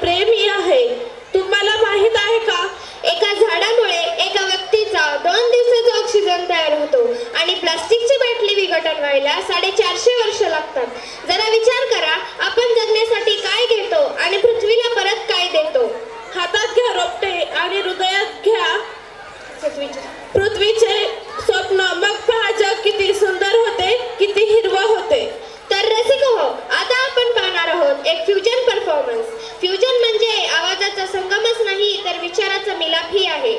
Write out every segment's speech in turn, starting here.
प्रेमी आहे. तुम्हाला माहीत आहे का? एका झाडामुळे एका व्यक्तीचा दोन दिवसाचा ऑक्सिजन तयार होतो आणि प्लास्टिकची बाटली विघटन व्हायला साडेचारशे वर्ष लागतात. जरा विचार करा आपण जगण्यासाठी काय घेतो आणि पृथ्वीला परत काय देतो? हातात घ्या रोपटे आणि हृदयात घ्या. पृथ्वीचे. स्वप्न. मग पहा जग किती सुंदर होते किती हिरवं होते. तर रसिक हो आता आपण पाहणार आहोत एक परफॉर्मन्स फ्युजन म्हणजे आवाजाचा संगमच नाही तर विचाराचा मिलापही आहे.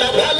Now, now,